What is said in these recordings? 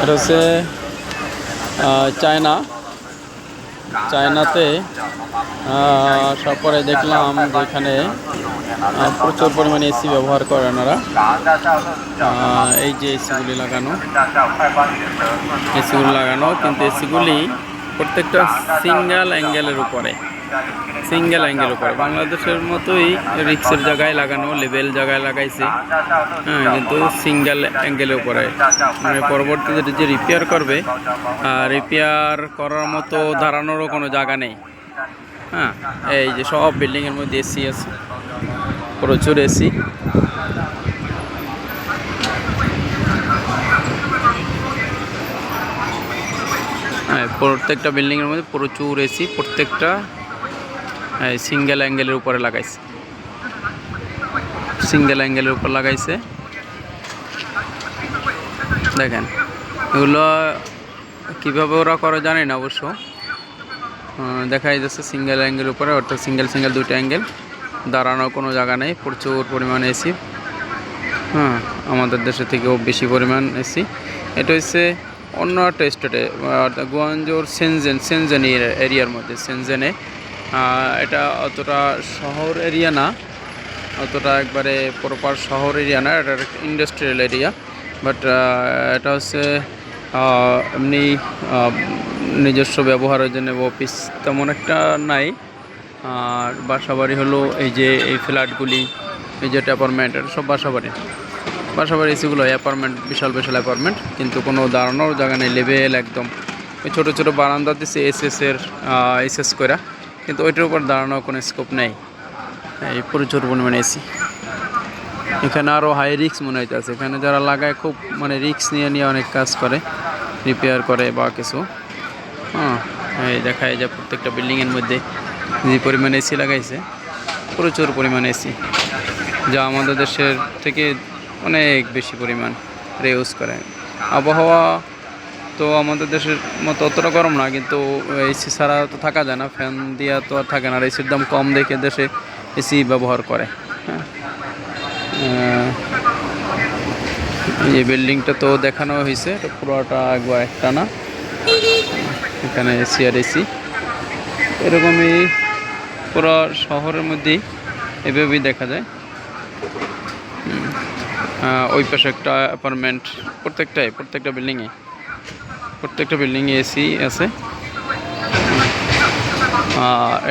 এটা হচ্ছে চায়না। চায়নাতে আসার দেখলাম যে এখানে প্রচুর পরিমাণে এসি ব্যবহার করে ওনারা। এই যে এসিগুলি লাগানো এসিগুলি লাগানো, কিন্তু এসিগুলি প্রত্যেকটা সিঙ্গেল অ্যাঙ্গেলের উপরে। সিঙ্গেল অ্যাঙ্গেল উপরে। বাংলাদেশের মতোই রিক্সের জায়গায় লাগানো লেভেল জায়গায় লাগাইছে। হ্যাঁ কিন্তু সিঙ্গেল অ্যাঙ্গেলের উপরে। মানে পরবর্তীতে যে রিপেয়ার করবে রিপেয়ার করার মতো দাঁড়ানোরও কোনো জায়গা নেই। হ্যাঁ এই যে সব বিল্ডিংয়ের মধ্যে এসি আছে। প্রচুর এসি। হ্যাঁ প্রত্যেকটা বিল্ডিংয়ের মধ্যে প্রচুর এসি, প্রত্যেকটা সিঙ্গেল অ্যাঙ্গেলের উপরে লাগাইছে। সিঙ্গেল অ্যাঙ্গেলের উপর লাগাইছে। দেখেন, এগুলো কীভাবে ওরা করে জানি না অবশ্য। দেখা যাচ্ছে সিঙ্গেল অ্যাঙ্গেল উপরে, অর্থাৎ সিঙ্গেল সিঙ্গেল দুটো অ্যাঙ্গেল। দাঁড়ানোর কোনো জায়গা নেই, প্রচুর পরিমাণ এসি। হ্যাঁ আমাদের দেশে থেকেও বেশি পরিমাণ এসি। এটা হচ্ছে অন্য একটা স্টেটে অর্থাৎ গুয়াঞ্জোর সেনজেন সেনজেন এরিয়ার মধ্যে, সেনজেনে এটা অতটা শহর এরিয়া না, অতটা একবারে প্রপার শহর এরিয়া না, এটা ইন্ডাস্ট্রিয়াল এরিয়া বাট এটা হচ্ছে এমনি নিজস্ব ব্যবহারের জন্য অফিস তেমন একটা নাই। আর বাসাবাড়ি হলো এই যে এই ফ্ল্যাটগুলি এই যে অ্যাপার্টমেন্ট এটা সব বাসাবাড়ি। বাসাবাড়ি এসিগুলো অ্যাপার্টমেন্ট বিশাল বিশাল অ্যাপার্টমেন্ট কিন্তু কোনো দাঁড়ানোর জায়গা নেই লেভেল একদম। ছোটো ছোটো বারান্দা দিচ্ছে এস এস এর এস এস করা কিন্তু ওইটার উপর দাঁড়ানোর কোনো স্কোপ নেই। এই প্রচুর পরিমাণে এসি এখানে আরও হাই রিক্স মনে হইতেছে। এখানে যারা লাগায় খুব মানে রিক্স নিয়ে নিয়ে অনেক কাজ করে রিপেয়ার করে বা কিছু। হ্যাঁ এই দেখা যায় যে প্রত্যেকটা বিল্ডিংয়ের মধ্যে যে পরিমাণে এসি লাগাইছে, প্রচুর পরিমাণে এসি যা আমাদের দেশের থেকে অনেক বেশি পরিমাণ রে ইউজ করে। আবহাওয়া তো আমাদের দেশের মতো অতটা গরম না, কিন্তু এসি ছাড়া তো থাকা যায় না। ফ্যান দিয়া তো আর থাকে না। আর এসির দাম কম দেখে দেশে এসি ব্যবহার করে। হ্যাঁ। এই বিল্ডিংটা তো দেখানো হয়েছে, এটা পুরোটা একবার একটা না? এখানে এসি আর এসি এরকমই পুরো শহরের মধ্যেই এভাবেই দেখা যায়। ওই পাশে একটা অ্যাপার্টমেন্ট প্রত্যেকটাই, প্রত্যেকটা বিল্ডিংয়ে প্রত্যেকটা বিল্ডিংয়ে এসি আছে।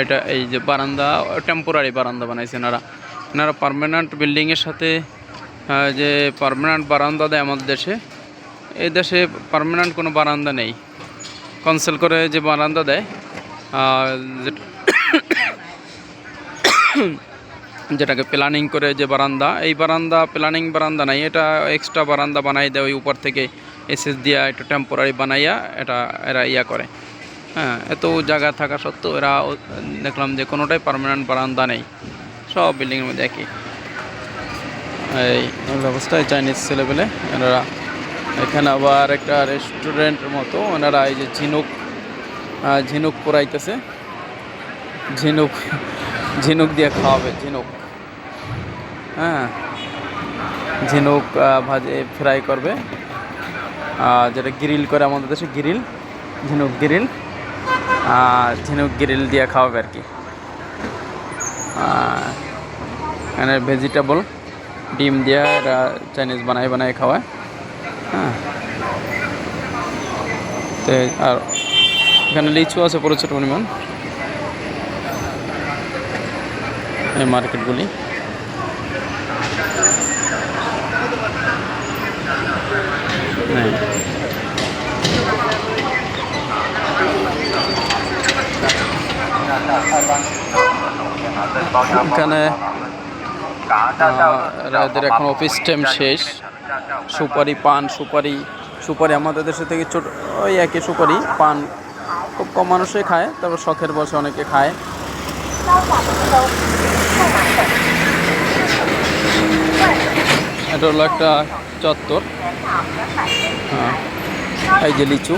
এটা এই যে বারান্দা টেম্পোরারি বারান্দা বানাইছে এনারা। এনারা পারমানেন্ট বিল্ডিংয়ের সাথে যে পারমানেন্ট বারান্দা দেয় আমাদের দেশে, এই দেশে পারমানেন্ট কোনো বারান্দা নেই। কনসেল করে যে বারান্দা দেয় যেটাকে প্ল্যানিং করে যে বারান্দা, এই বারান্দা প্ল্যানিং বারান্দা নাই, এটা এক্সট্রা বারান্দা বানাই দেয় ওই উপর থেকে। এসএস দিয়া একটু টেম্পোরারি বানাইয়া এটা, এরা ইয়া করে। হ্যাঁ এত জায়গা থাকা সত্ত্বেও এরা দেখলাম যে কোনোটাই পার্মানেন্ট বারান্দা নেই। সব বিল্ডিংয়ের মধ্যে একই। এই অবস্থায় চাইনিজ ছেলেপেলে, এনারা। এখানে আবার একটা রেস্টুরেন্টের মতো ওনারা এই যে ঝিনুক ঝিনুক পোড়াইতেছে। ঝিনুক ঝিনুক দিয়ে খাওয়াবে, ঝিনুক। হ্যাঁ ঝিনুক ভাজে ফ্রাই করবে। যেটা গ্রিল করে আমাদের দেশে গ্রিল ঝিনুক গ্রিল আর ঝিনুক গ্রিল দিয়ে খাওয়াবে আর কি। এখানে ভেজিটেবল ডিম দিয়ে এরা চাইনিজ বানায় বানায় খাওয়ায়। হ্যাঁ। আর এখানে লিচু আছে প্রচুর পরিমাণ। এই মার্কেটগুলি। হ্যাঁ। এখানে এদের এখন অফিস টাইম শেষ। সুপারি পান, সুপারি সুপারি আমাদের দেশে থেকে ছোট, ওই একই সুপারি, পান খুব কম মানুষই খায় তারপর শখের বসে অনেকে খায়। এটা হলো একটা চত্বর। হ্যাঁ এই যে লিচু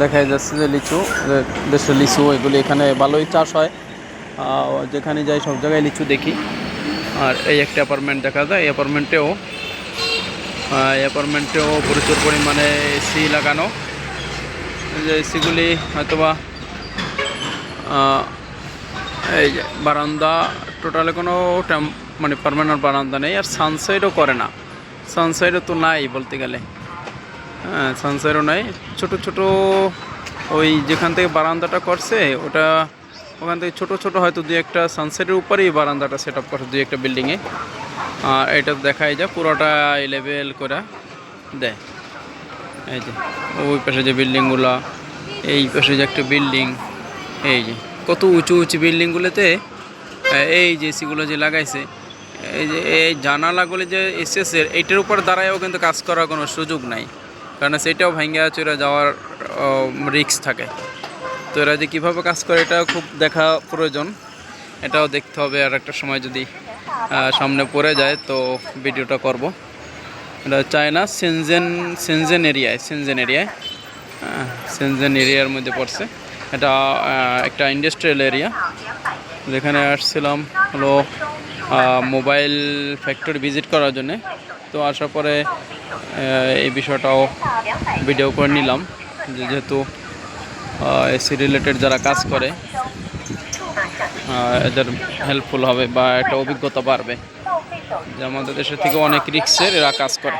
দেখা যাচ্ছে যে লিচু দেশের লিচু, এগুলি এখানে ভালোই চাষ হয়। যেখানে যাই সব জায়গায় লিচু দেখি। আর এই একটা অ্যাপার্টমেন্ট দেখা যায়, এই অ্যাপার্টমেন্টেও অ্যাপার্টমেন্টেও প্রচুর পরিমাণে এসি লাগানো। যে এসিগুলি হয়তোবা এই যে বারান্দা টোটালে কোনো মানে পারমানেন্ট বারান্দা নেই। আর সানসাইডও করে না। সানসাইডও তো নাই বলতে গেলে। হ্যাঁ সানসাইডও নাই। ছোট ছোট ওই যেখান থেকে বারান্দাটা করছে, ওটা ওখান থেকে ছোট ছোট হয়তো দুই একটা সানসেটের উপরেই বারান্দাটা সেট আপ করে দুই একটা বিল্ডিংয়ে আর এটা দেখাই যায় পুরোটা লেভেল করে। দেয় এই যে, ওই পাশে যে বিল্ডিংগুলো এই পাশে যে একটা বিল্ডিং এই যে, কত উঁচু উঁচু বিল্ডিংগুলোতে এই যে এসিগুলো যে লাগাইছে, এই যে, এই জানালাগুলো যে এসেছে এইটার উপর দাঁড়ায়ও কিন্তু কাজ করার কোনো সুযোগ নাই। কারণ সেটাও ভাঙ্গা চুরা যাওয়ার রিস্ক থাকে। তো এরা যে কীভাবে কাজ করে এটা খুব দেখা প্রয়োজন। এটাও দেখতে হবে আর একটা সময় যদি সামনে পড়ে যায় তো ভিডিওটা করব। এটা চায়না, সেনজেন সেনজেন এরিয়ায় সেনজেন এরিয়ায়। সেনজেন এরিয়ার মধ্যে পড়ছে। এটা একটা ইন্ডাস্ট্রিয়াল এরিয়া যেখানে আসছিলাম হলো মোবাইল ফ্যাক্টরি ভিজিট করার জন্যে। তো আসার পরে এই বিষয়টাও ভিডিও করে নিলাম। যেহেতু এসি রিলেটেড যারা কাজ করে এদের হেল্পফুল হবে বা একটা অভিজ্ঞতা বাড়বে। যে আমাদের দেশের থেকে অনেক রিক্সের এরা কাজ করে।